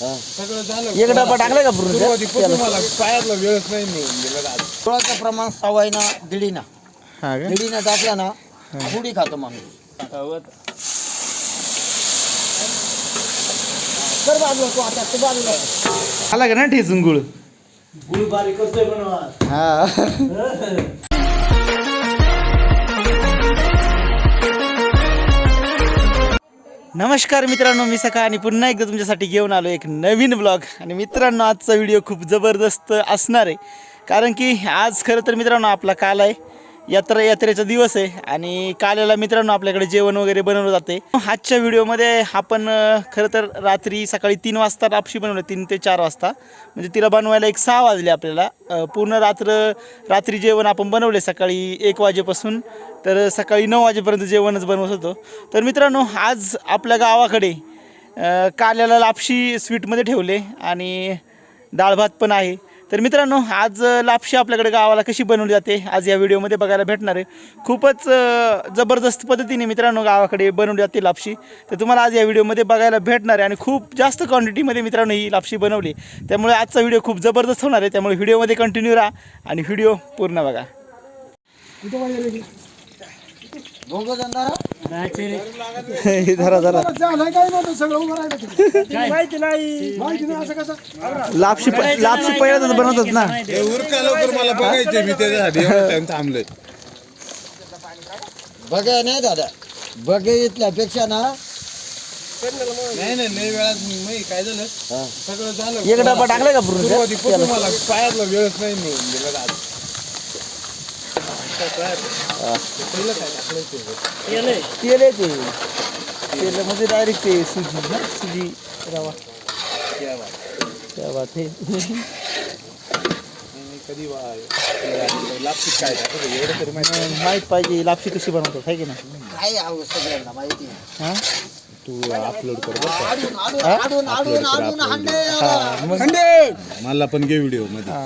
सगळं झालं. एक डबा टाकला का पूर्ण? मला पायातला वेळच नाही मिळून गेला. आज सोळाचं प्रमाण सवायना दीडीना. हा का? दीडीना टाकला ना खातो माणूस. कर बाजूला तू आता तू बाजूला. आला का ना ठेचून गुळ? गुळ बारीक करतोय हा. नमस्कार मित्रांनो मी सकाळ आणि पुन्हा एकदा तुमच्यासाठी घेऊन आलो एक नवीन ब्लॉग आणि मित्रांनो आजचा व्हिडिओ खूप जबरदस्त असणार आहे. कारण की आज खरं तर मित्रांनो आपला काल आहे. यात्रा यात्रेचा दिवस आहे आणि काल्याला मित्रांनो आपल्याकडे जेवण वगैरे बनवलं जाते. आजच्या व्हिडिओमध्ये आपण खरं तर रात्री सकाळी तीन वाजता लापशी बनवलं तीन ते चार वाजता. म्हणजे तिला बनवायला एक सहा वाजले आपल्याला. पूर्ण रात्र रात्री जेवण आपण बनवले सकाळी एक वाजेपासून तर सकाळी नऊ वाजेपर्यंत जेवणच बनवत होतो. तर मित्रांनो आज आपल्या गावाकडे काल्याला लापशी स्वीटमध्ये ठेवले आणि डाळ भात पण आहे. तर मित्रांनो आज लापशी आपल्याकडे गावाला कशी बनवली जाते आज या व्हिडिओमध्ये बघायला भेटणार आहे. खूपच जबरदस्त पद्धतीने मित्रांनो गावाकडे बनवली जाते लापशी. तर तुम्हाला आज या व्हिडिओमध्ये बघायला भेटणार आहे आणि खूप जास्त क्वांटिटीमध्ये मित्रांनो ही लापशी बनवली. त्यामुळे आजचा व्हिडिओ खूप जबरदस्त होणार आहे. त्यामुळे व्हिडिओमध्ये कंटिन्यू राहा आणि व्हिडिओ पूर्ण बघा. जण धरा लापशी लापशी पहिल्यांदाच बनवतात ना. हे उरका लवकर मला बघायचे मी त्याच्यासाठी एवढा टाइम थांबलोय. बघा नाही दादा. बघितल्यापेक्षा ना. नाही नाही लय वेळात मी काय झालं? सगळं झालं. एक डबा टाकला का पूर्ण? सुरुवातीपासून मला पायातला वेळच नाही मिळून गेला आज ते? तेल आहे ते तेलामध्ये डायरेक्ट ते सुजी ना सुजी रवा क्या बात. त्या बात हे मी कधी वा- लापशीत काय टाकलं एवढं तरी माहिती पाहिजे लापशी कशी बनवतात आहे की ना काय हवं सगळ्यांना माहिती. हा तू अपलोड कर आडून आडून आडून आडून आडून हांडे हा मग मला पण घे व्हिडिओमध्ये हा.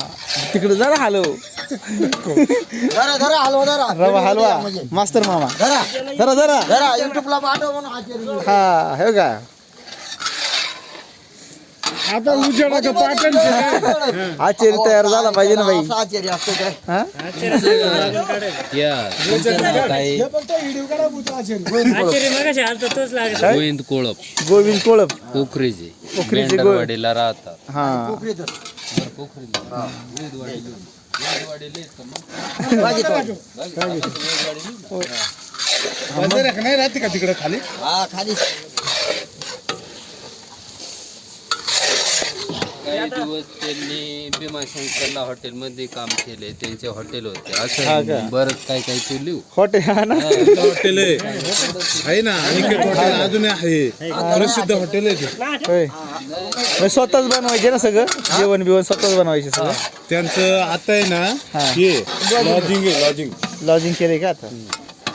तिकडे जरा हलव धरा धरा हलवा धरा. रवा हलवा. म्हणजे. मास्तर मामा. धरा. जरा जरा धरा युट्यूबला पाठव म्हणून आचार्य हा हे का? आता उजेडा पाटण आचार्य तयार झाला पाहिजे ना बाई. असा आचार्य असतो काय? हा? गोविंद कोळप. गोविंद कोळप. पोखरीचे पोखरीचे गो- मेंढरवाडीला राहतात. हा. पोखरीतच. पोखरीला बागेत. नाही राहते का तिकडे खाली? हा खाली. काही दिवस त्यांनी भीमाशंकरला हॉटेलमध्ये काम केले त्यांचे हॉटेल होते. हा असं का? बरंच काय काय तू लिहू हॉटेल हा. ना हॉटेल आहे. ना. अनिकेत हॉटेल अजून आहे. प्रसिद्ध हॉटेल आहे ते. होय. मग स्वतःच बनवायचे ना सगळं? जेवण बिवण स्वतःच बनवायचे सगळं? त्यांचं आता आहे ना हा. लॉजिंग आहे लॉजिंग लॉजिंग केले का आता?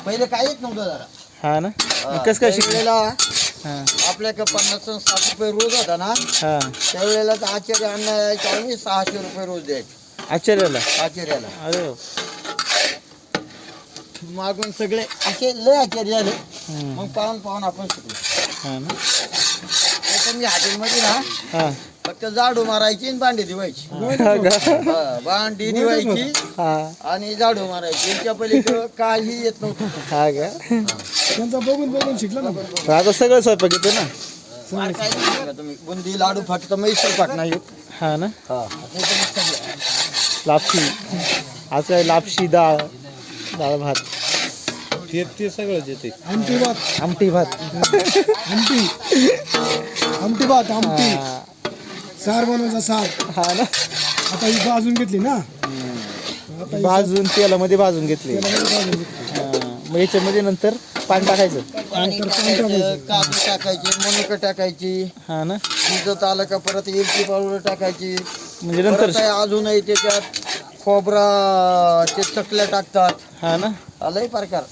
पहिले काहीच नव्हतं जरा. हा ना? मग कसं काय शिकले त्यावेळेला हा आपल्याकडे पन्नास साठ रुपये रोज होता ना? हा. त्यावेळेला तर आचार्य अण्णा यायचे आम्ही सहाशे रुपये रोज द्यायचे. आश्चर्याला आचार्याला. अरे मागून सगळे असे लय आचार्य हम्म. मग पाहून पाहून आपण शिकलो. हा ना. मी हॉटेलमध्ये ना हा. फक्त झाडू मारायची आणि भांडी धुवायची. हा? हा, भांडी धुवायची हा. आणि झाडू मारायची. यांच्या पलीकडे काही येत नव्हतं. हा का? तर आता सगळं स्वयंपाक येतो ना? फार काही नाही बघा तुम्ही. बुंदी लाडू फक्त मैसूर पाक नाही येत. हा ना? हा. लापशी. आज काय लापशी डाळ डाळ भात? ते ते सगळंच येते आमटी भात. आमटी भात आमटी. हा. सार बनवायचा सार हा ना. आता ही भाजून घेतली ना? भाजून तेलामध्ये भाजून घेतले. तेलामध्ये भाजून घेतली. हा. मग याच्यामध्ये नंतर पाणी टाकायचं. पाणी टाकायचं काजू टाकायची मनुका टाकायची. हा ना. शिजत आलं का परत इरची पावडर टाकायची. म्हणजे नंतर परत आहे अजूनही त्याच्यात खोबरा ते चकल्या टाकतात. हा ना. आलंय प्रकार.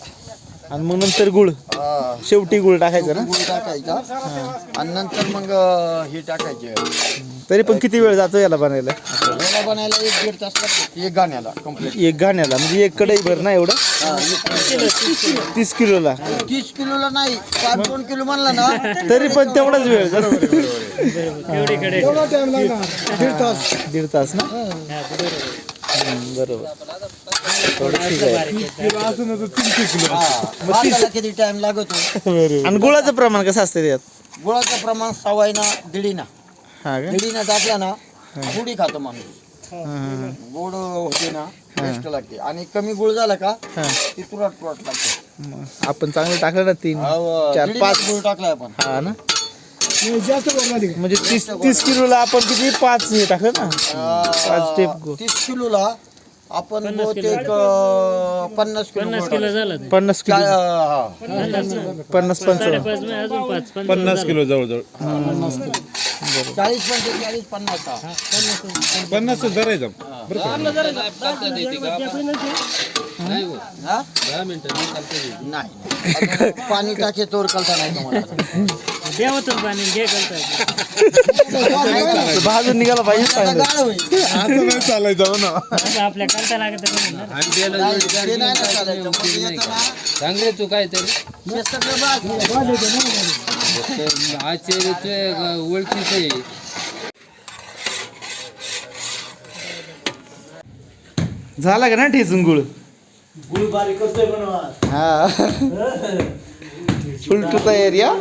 आणि मग नंतर गुळ. हा. शेवटी गुळ टाकायचं ना? गुळ टाकायचा. आणि नंतर मग अं, हे टाकायचे. तरी पण किती वेळ जातो याला बनायला? याला बनायला एक दीड तास लागतो एक गाण्याला कंप्लीट एक घाण्याला म्हणजे एक कढई भर ना एवढं? तीस किलोला. तीस किलोला नाही पाच दोन किलो म्हणला ना तरी पण तेवढाच वेळ. जातो तेवढा टाइम लागणार. दीड तास. दीड तास ना? हम्म, बरोबर. थोडं ठीक आहे भाताला किती टाइम लागतो? आणि गुळाचं प्रमाण कसं असतं त्यात गुळाचं प्रमाण सवायना दीडीना. हा का? टाकला ना गुढी खातो माणूस. हा, हा, गोड होते ना टेस्ट लागते. आणि कमी गुळ झाला का हा. ती तुरट तुरट लागते. मग आपण चांगलं टाकलं ना तीन अहो, चार पाच. गुळ टाकलाय आपण. हा ना? नाही, जास्त म्हणजे तीस तीस किलोला आपण किती? पाच हे टाकलं ना? पाच टेप गु- तीस किलोला आपण बहुतेक अं, पन्नास किलो गुळ टाकतो. पन्नास किलो. हा. पन्नास पंचावन्न पन्नास किलो जवळजवळ. चाळीस पंचेचाळीस पन्नास. हा. पन्नास का? नाही हो? हा? नाही अजून पाणी टाके तोर कळता नाही तुम्हाला भाजून निघाला पाहिजे आता चांगलं गाळ होईल. असं नाही चालायचं हो ना. आणि त्याला नाही, जोडी ते गाडी नाही ना टाकली चालायचं. मग मग ते नाही येतं का? ना, सांग रे तू काहीतरी. हे सगळं बाद. तुझ्या ओळखीच आहे झाला का ना ठेचून गुळ? हा. फुल टू तयारी हा?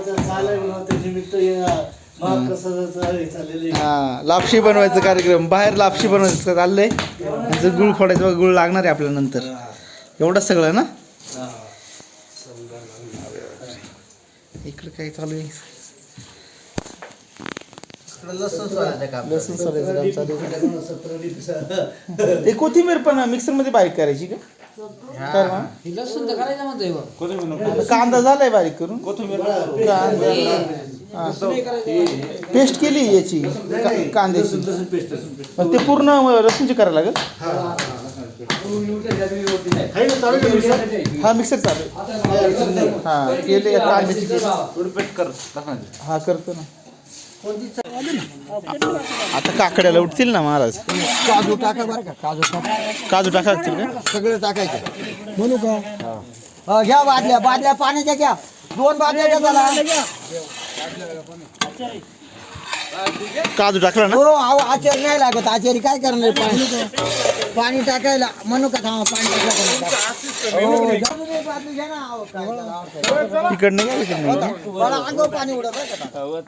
हा लापशी बनवायचा कार्यक्रम. बाहेर लापशी बनवायचं चाललंय. गुळ फोडायचं गुळ लागणार आहे आपल्याला नंतर. एवढंच सगळं ना? इकडे काय चालू आहे. लसूण सोलायचं काम. चालू आहे. ते कोथिंबीर पण मिक्सरमध्ये बारीक करायची का? कांदा झालाय बारीक करून. कांदा. पेस्ट केली याची का- कांद्याची. मग ते पूर्ण लसूणची करायला लागेल? हा मिक्सर चालू आहे. हा केले कांद्याची paste. हा करतो ना. आता काकड्याला उठतील ना महाराज? काजू टाका बरं का काजू टाका. काजू टाका लागतील का? सगळं टाकायचं. म्हणू का? घ्या बादल्या बादल्या पाण्याच्या घ्या. दोन बादल्या घ्या काजू टाकला ना हो अहो आचारी नाही लागत आचारी काय करणार पाणी पाणी टाकायला म्हणू का थांबा पाणी टाकायला हो, जाऊ दे, बादली घ्या ना अहो, काय आहे. तिकडनं घ्या इकडनं घ्या. बरं, अंगावर पाणी उडत बरं का आता.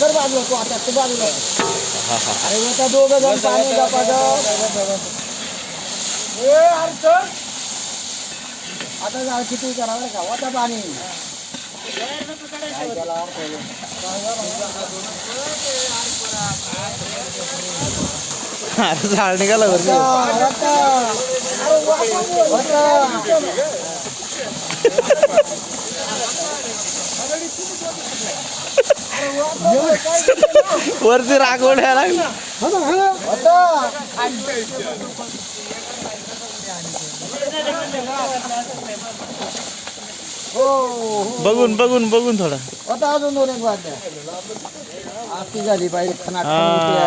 कर बाजूला तू आता तू बाजूला अरे आता दोघं जण पाणी गपागप. ए, अरे चल. आता जाऊ किती करा बरं का वाटा पाणी अरे झाड निघाला बरं वरती रागवड लागली. बघून बघून बघून थोडा. आता अजून दोन एक झाली पाहिजे हा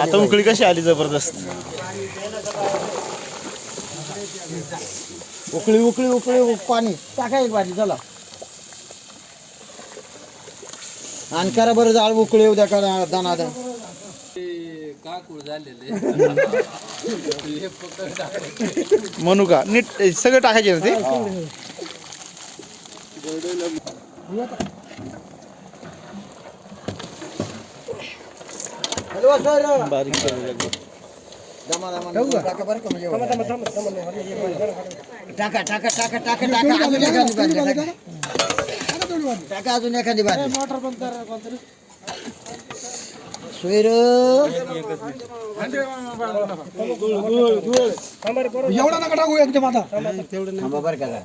आता उकळी कशी आली जबरदस्त. उकळी उकळी उकळी उक- पाणी. टाका एक भाजी चला. आणि करा बरं जाळ उकळी उद्या करा दाना द्या हे. म्हणू का नीट सगळं टाकायचे ना ते? बारीक केलेलं आहे. दमा दमा टाका बरं का म्हणजे टाका टाका टाका टाका टाका अजून एखादी भाजी टाका. टाका अजून एखादी भाजी मोटर बंद करा कोणतरी सोयर एवढा नका टाकू एकदम आता थांबा बरं का जरा.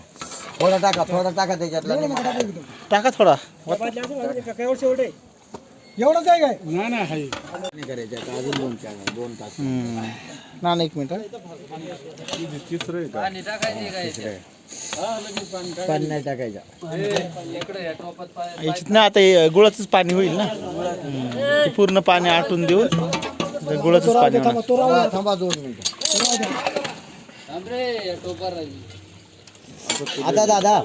थोडा टाका थोडा टाका त्याच्यातला. टाका थोडा. एवढंच आहे काय? नाही नाही हाय हम्म. ना ना एक मिनिट हा. तिसरं आहे का? पाणी टाकायचे काय? पाणी नाही टाकायचं. याच्यात ना आता हे गुळाचंच पाणी होईल ना? हम्म. ते पूर्ण पाणी आटून देऊन ते गुळाचंच पाणी होणार. हा, थांबा दोन मिनिटं. थांब आता दादा.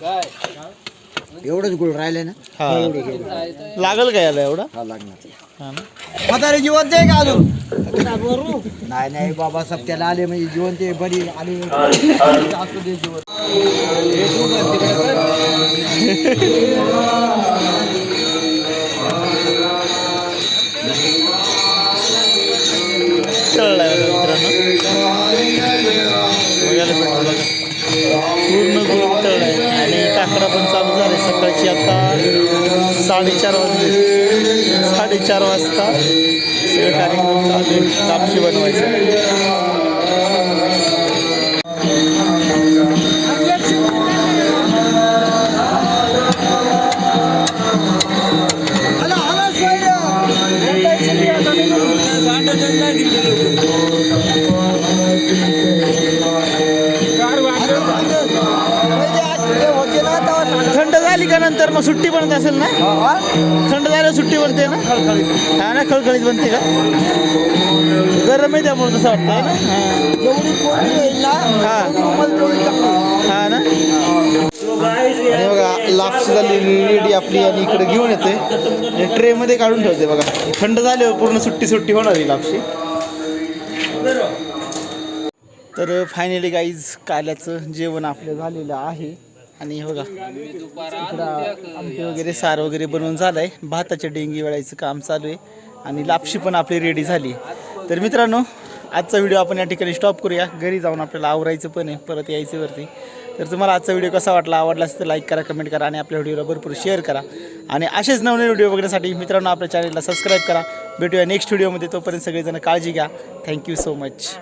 काय एवढंच गुळ राहिले ना? हा. लागल का याला एवढा? हा लागणार. हा ना. म्हातारे जिवंत आहे का अजून? नाही नाही बाबा सत्याला आले म्हणजे जिवंत आहे बरी आले असू दे जिवंत. बघायला भेटतो बघा. पूर्ण गुळ आहे. आणि काकडा पण चालू झाले सकाळची. आता साडेचार वाजले. साडेचार वाजता सगळं कार्यक्रम चालू आहे. कापशी बनवायचं. सुट्टी बनत असेल ना? थंड झाल्यावर सुट्टी बनते ना? खळखळीत. हा ना खळखळीत बनते का? गरम आहे त्यामुळे तसं वाटतं आहे ना? हा. जेवढी कोणी होईल ना हा. आणि बघा लापशी झालेली रेडी आपली आणि इकडे घेऊन येते. आणि ट्रेमध्ये काढून ठेवते बघा. थंड झाल्यावर पूर्ण सुट्टी सुट्टी होणार ही लापशी तर फायनली गाईज काल्याचं जेवण आपलं झालेलं आहे. आणि हे बघा इकडं आमटी वगैरे सार वगैरे बनवून झालं आहे भाताच्या डेंगी वेळायचं काम चालू आहे. आणि लापशी पण आपली रेडी झाली. तर मित्रांनो आजचा व्हिडिओ आपण या ठिकाणी स्टॉप करूया. घरी जाऊन आपल्याला आवरायचं पण आहे. परत यायचं वरती. तर तुम्हाला आजचा व्हिडिओ कसा वाटला आवडला असेल तर लाईक करा कमेंट करा आणि आपल्या व्हिडिओला भरपूर शेअर करा. आणि असेच नवनवीन व्हिडिओ बघण्यासाठी मित्रांनो आपल्या चॅनलला सबस्क्राईब करा. भेटूया नेक्स्ट व्हिडिओमध्ये तोपर्यंत सगळेजण काळजी घ्या. Thank you so much